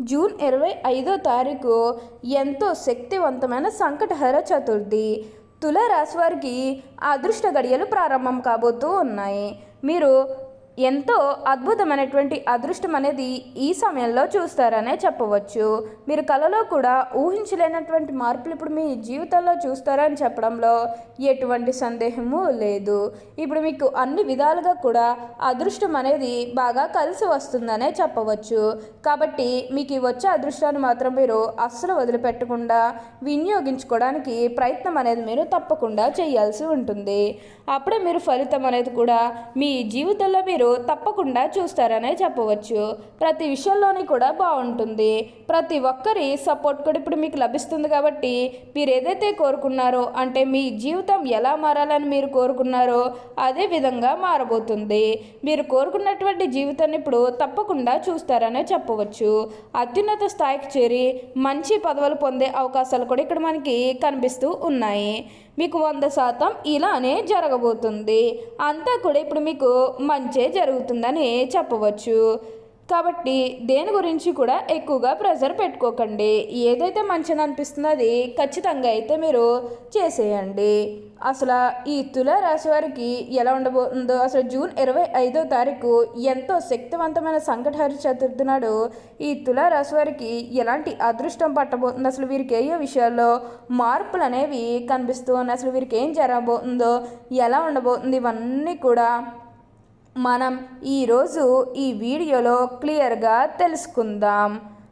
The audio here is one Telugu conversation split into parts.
జూన్ ఇరవై ఐదో తారీఖు ఎంతో శక్తివంతమైన సంకటహర చతుర్థి. తులారాశి వారికి అదృష్ట గడియలు ప్రారంభం కాబోతూ ఉన్నాయి. మీరు ఎంతో అద్భుతమైనటువంటి అదృష్టం అనేది ఈ సమయంలో చూస్తారనే చెప్పవచ్చు. మీరు కలలో కూడా ఊహించలేనటువంటి మార్పులు ఇప్పుడు మీ జీవితంలో చూస్తారని చెప్పడంలో ఎటువంటి సందేహము లేదు. ఇప్పుడు మీకు అన్ని విధాలుగా కూడా అదృష్టం అనేది బాగా కలిసి వస్తుందనే చెప్పవచ్చు. కాబట్టి మీకు వచ్చే అదృష్టాన్ని మాత్రం మీరు అస్సలు వదిలిపెట్టకుండా వినియోగించుకోవడానికి ప్రయత్నం అనేది మీరు తప్పకుండా చేయాల్సి ఉంటుంది. అప్పుడే మీరు ఫలితం అనేది కూడా మీ జీవితంలో మీరు తప్పకుండా చూస్తారనే చెప్పవచ్చు. ప్రతి విషయంలోని కూడా బాగుంటుంది. ప్రతి ఒక్కరి సపోర్ట్ కూడా ఇప్పుడు మీకు లభిస్తుంది కాబట్టి మీరు ఏదైతే కోరుకున్నారో అంటే మీ జీవితం ఎలా మారాలని మీరు కోరుకున్నారో అదే విధంగా మారబోతుంది. మీరు కోరుకున్నటువంటి జీవితాన్ని ఇప్పుడు తప్పకుండా చూస్తారనే చెప్పవచ్చు. అత్యున్నత స్థాయికి చేరి మంచి పదవులు పొందే అవకాశాలు కూడా ఇక్కడ మనకి కనిపిస్తూ ఉన్నాయి. మీకు వంద శాతం ఇలానే జరగబోతుంది. అంతా కూడా ఇప్పుడు మీకు మంచే జరుగుతుందని చెప్పవచ్చు. కాబట్టి దేని గురించి కూడా ఎక్కువగా ప్రెజర్ పెట్టుకోకండి. ఏదైతే మంచిగా అనిపిస్తుందో అది ఖచ్చితంగా అయితే మీరు చేసేయండి. అసలు ఈ తుల రాశి వారికి ఎలా ఉండబోతుందో అసలు జూన్ ఇరవై ఐదో తారీఖు ఎంతో శక్తివంతమైన సంకటహరి చతుర్థి నాడు ఈ తుల రాశి వారికి ఎలాంటి అదృష్టం పట్టబోతుంది అసలు వీరికి ఏ ఏ విషయాల్లో మార్పులు అనేవి కనిపిస్తూ ఉన్నాయి అసలు వీరికి ఏం జరగబోతుందో ఎలా ఉండబోతుంది ఇవన్నీ కూడా మనం ఈరోజు ఈ వీడియోలో క్లియర్గా తెలుసుకుందాం.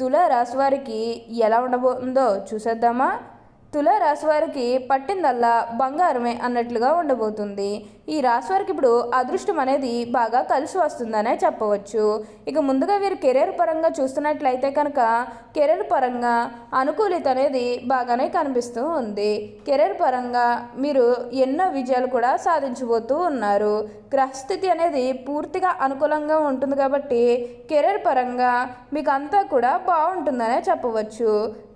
తుల రాశి వారికి ఎలా ఉండబోతుందో చూసేద్దామా? తుల రాశి వారికి పట్టిందల్లా బంగారమే అన్నట్లుగా ఉండబోతుంది. ఈ రాశి వారికి ఇప్పుడు అదృష్టం అనేది బాగా కలిసి వస్తుందనే చెప్పవచ్చు. ఇక ముందుగా వీరు కెరీర్ పరంగా చూస్తున్నట్లయితే కనుక కెరీర్ పరంగా అనుకూలిత అనేది బాగానే కనిపిస్తూ ఉంది. కెరీర్ పరంగా మీరు ఎన్నో విజయాలు కూడా సాధించబోతూ ఉన్నారు. గ్రహస్థితి అనేది పూర్తిగా అనుకూలంగా ఉంటుంది కాబట్టి కెరీర్ పరంగా మీకు అంతా కూడా బాగుంటుందనే చెప్పవచ్చు.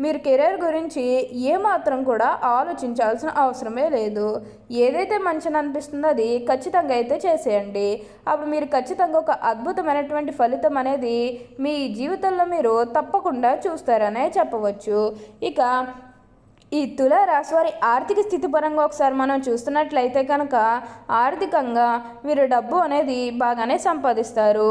మీరు కెరీర్ గురించి ఏమాత్రం కూడా ఆలోచించాల్సిన అవసరమే లేదు. ఏదైతే మంచిని అనిపిస్తుందో అది ఖచ్చితంగా అయితే చేసేయండి. అప్పుడు మీరు ఖచ్చితంగా ఒక అద్భుతమైనటువంటి ఫలితం అనేది మీ జీవితంలో మీరు తప్పకుండా చూస్తారనే చెప్పవచ్చు. ఇక ఈ తుల వారి ఆర్థిక స్థితి పరంగా ఒకసారి మనం చూస్తున్నట్లయితే కనుక ఆర్థికంగా వీరు డబ్బు అనేది బాగానే సంపాదిస్తారు.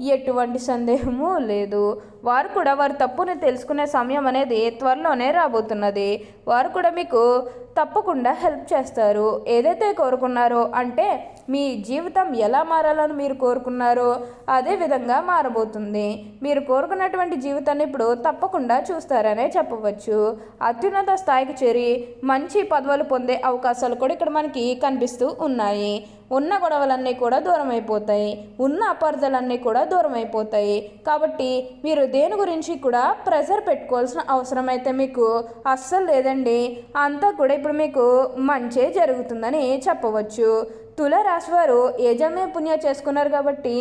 ఎటువంటి సందేహము లేదు. వారు కూడా వారి తప్పుని తెలుసుకునే సమయం అనేది త్వరలోనే రాబోతున్నది. వారు కూడా మీకు తప్పకుండా హెల్ప్ చేస్తారు. ఏదైతే కోరుకున్నారో అంటే మీ జీవితం ఎలా మారాలని మీరు కోరుకున్నారో అదే విధంగా మారబోతుంది. మీరు కోరుకున్నటువంటి జీవితాన్ని ఇప్పుడు తప్పకుండా చూస్తారనే చెప్పవచ్చు. అత్యున్నత స్థాయికి చేరి మంచి పదవులు పొందే అవకాశాలు కూడా ఇక్కడ మనకి కనిపిస్తూ ఉన్నాయి. ఉన్న గొడవలన్నీ కూడా దూరం అయిపోతాయి ఉన్న అపార్థాలన్నీ కూడా దూరం అయిపోతాయి కాబట్టి మీరు దేని గురించి కూడా ప్రెజర్ పెట్టుకోవాల్సిన అవసరం అయితే మీకు అస్సలు లేదండి. అంతా కూడా ఇప్పుడు మీకు మంచే జరుగుతుందని చెప్పవచ్చు. తులారాశి వారు యజమే పుణ్య చేసుకున్నారు కాబట్టి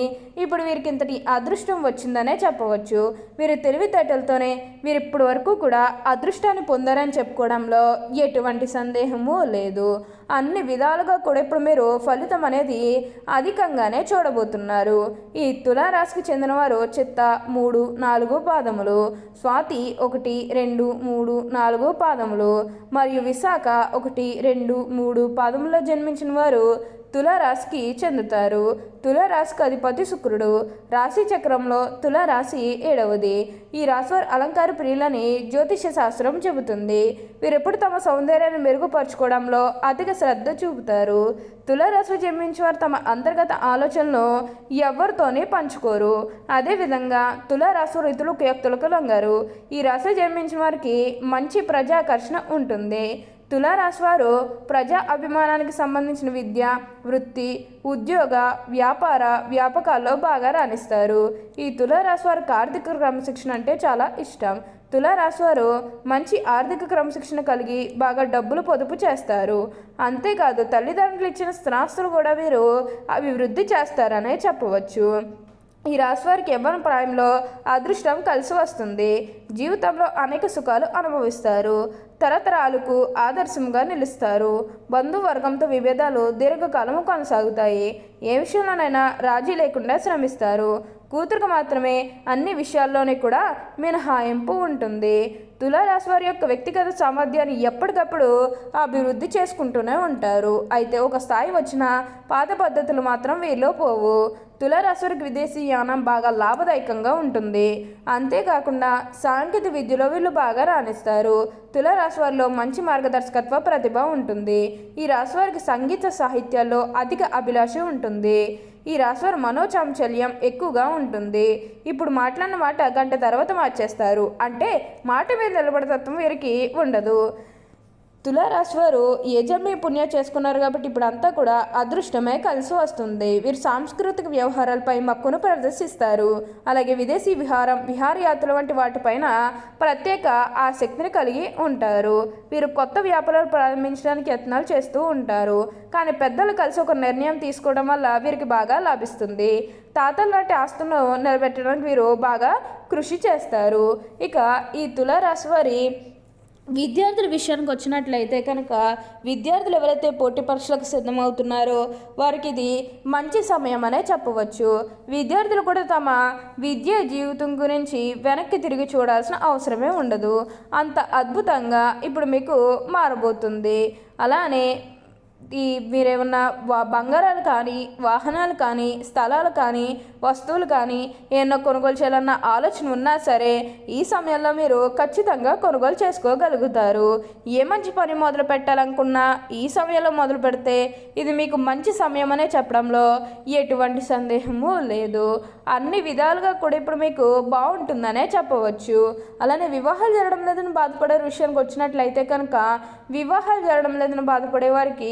ఇప్పుడు వీరికి ఇంతటి అదృష్టం వచ్చిందనే చెప్పవచ్చు. వీరు తెలివితేటలతోనే వీరు ఇప్పటి వరకు కూడా అదృష్టాన్ని పొందారని చెప్పుకోవడంలో ఎటువంటి సందేహము లేదు. అన్ని విధాలుగా కూడా ఇప్పుడు మీరు ఫలితం అనేది అధికంగానే చూడబోతున్నారు. ఈ తులారాశికి చెందినవారు చిత్త మూడు నాలుగు పాదములు స్వాతి ఒకటి రెండు మూడు నాలుగు పాదములు మరియు విశాఖ ఒకటి రెండు మూడు పాదములో జన్మించిన వారు తులారాశికి చెందుతారు. తులారాశికి అధిపతి శుక్రుడు. రాశి చక్రంలో తులారాశి ఏడవది. ఈ రాశివారు అలంకార ప్రియులని జ్యోతిష శాస్త్రం చెబుతుంది. వీరెప్పుడు తమ సౌందర్యాన్ని మెరుగుపరచుకోవడంలో అధిక శ్రద్ధ చూపుతారు. తులారాశి జన్మించిన వారు తమ అంతర్గత ఆలోచనలు ఎవరితోనే పంచుకోరు. అదేవిధంగా తులారాశి రైతులు కుయక్తులకు లొంగారు ఈ రాశి జన్మించిన వారికి మంచి ప్రజాకర్షణ ఉంటుంది. తులారాశి వారు ప్రజా అభిమానానికి సంబంధించిన విద్య వృత్తి ఉద్యోగ వ్యాపార వ్యాపకాల్లో బాగా రాణిస్తారు. ఈ తులారాశి వారికి ఆర్థిక క్రమశిక్షణ అంటే చాలా ఇష్టం. తులారాశి వారు మంచి ఆర్థిక క్రమశిక్షణ కలిగి బాగా డబ్బులు పొదుపు చేస్తారు. అంతేకాదు తల్లిదండ్రులు ఇచ్చిన స్థిరాస్తులు కూడా వీరు అభివృద్ధి చేస్తారనే చెప్పవచ్చు. ఈ రాశి వారికి యవ్వన ప్రాయంలో అదృష్టం కలిసి వస్తుంది. జీవితంలో అనేక సుఖాలు అనుభవిస్తారు. తరతరాలకు ఆదర్శంగా నిలుస్తారు. బంధువర్గంతో విభేదాలు దీర్ఘకాలము కొనసాగుతాయి. ఏ విషయంలోనైనా రాజీ లేకుండా శ్రమిస్తారు. కూతురుకు మాత్రమే అన్ని విషయాల్లోనే కూడా మినహాయింపు ఉంటుంది. తులారాశి వారి యొక్క వ్యక్తిగత సామర్థ్యాన్ని ఎప్పటికప్పుడు అభివృద్ధి చేసుకుంటూనే ఉంటారు. అయితే ఒక స్థాయి వచ్చిన పాత పద్ధతులు మాత్రం వీరిలో పోవు తులారాశి వారికి విదేశీ యానం బాగా లాభదాయకంగా ఉంటుంది. అంతేకాకుండా సాంకేతిక విద్యలో వీళ్ళు బాగా రాణిస్తారు. తులారాశి వారిలో మంచి మార్గదర్శకత్వ ప్రతిభ ఉంటుంది. ఈ రాశి వారికి సంగీత సాహిత్యాల్లో అధిక అభిలాష ఉంటుంది. ఈ రాశివారి మనోచాంచల్యం ఎక్కువగా ఉంటుంది. ఇప్పుడు మాట్లాడిన మాట గంట తర్వాత మార్చేస్తారు. అంటే మాట మీద నిలబడతత్వం వీరికి ఉండదు. తులారాశి వారు యజమ్మి పుణ్య చేసుకున్నారు కాబట్టి ఇప్పుడు అంతా కూడా అదృష్టమే కలిసి వస్తుంది. వీరు సాంస్కృతిక వ్యవహారాలపై మక్కును ప్రదర్శిస్తారు. అలాగే విదేశీ విహారం విహారయాత్రలు వంటి వాటిపైన ప్రత్యేక ఆసక్తిని కలిగి ఉంటారు. వీరు కొత్త వ్యాపారాలు ప్రారంభించడానికి యత్నాలు చేస్తూ ఉంటారు. కానీ పెద్దలు కలిసి ఒక నిర్ణయం తీసుకోవడం వల్ల వీరికి బాగా లాభిస్తుంది. తాతల లాంటి ఆస్తులను నిలబెట్టడానికి వీరు బాగా కృషి చేస్తారు. ఇక ఈ తులారాశి వారి విద్యార్థుల విషయానికి వచ్చినట్లయితే కనుక విద్యార్థులు ఎవరైతే పోటీ పరీక్షలకు సిద్ధమవుతున్నారో వారికి ఇది మంచి సమయం అనే చెప్పవచ్చు. విద్యార్థులు కూడా తమ విద్యా జీవితం గురించి వెనక్కి తిరిగి చూడాల్సిన అవసరమే ఉండదు. అంత అద్భుతంగా ఇప్పుడు మీకు మారబోతుంది. అలానే ఈ మీరేమన్నా వా బంగారాలు కానీ వాహనాలు కానీ స్థలాలు కానీ వస్తువులు కానీ ఏమన్నా కొనుగోలు చేయాలన్న ఆలోచన ఉన్నా సరే ఈ సమయంలో మీరు ఖచ్చితంగా కొనుగోలు చేసుకోగలుగుతారు. ఏ మంచి పని మొదలు పెట్టాలనుకున్నా ఈ సమయంలో మొదలు పెడితే ఇది మీకు మంచి సమయం అనే చెప్పడంలో ఎటువంటి సందేహము లేదు. అన్ని విధాలుగా కూడా ఇప్పుడు మీకు బాగుంటుందనే చెప్పవచ్చు. అలానే వివాహాలు జరగడం లేదని బాధపడే విషయానికి వచ్చినట్లయితే కనుక వివాహాలు జరగడం లేదని బాధపడే వారికి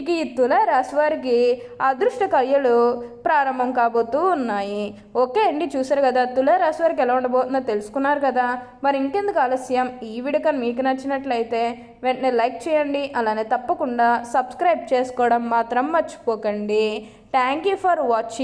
ఇక ఈ తులారాశి వారికి అదృష్ట కళ్యలు ప్రారంభం కాబోతూ ఉన్నాయి. ఓకే అండి చూసారు కదా తులారాశి వారికి ఎలా ఉండబోతుందో తెలుసుకున్నారు కదా. మరి ఇంకెందుకు ఆలస్యం? ఈ వీడియో కానీ మీకు నచ్చినట్లయితే వెంటనే లైక్ చేయండి అలానే తప్పకుండా సబ్స్క్రైబ్ చేసుకోవడం మాత్రం మర్చిపోకండి. Thank you for watching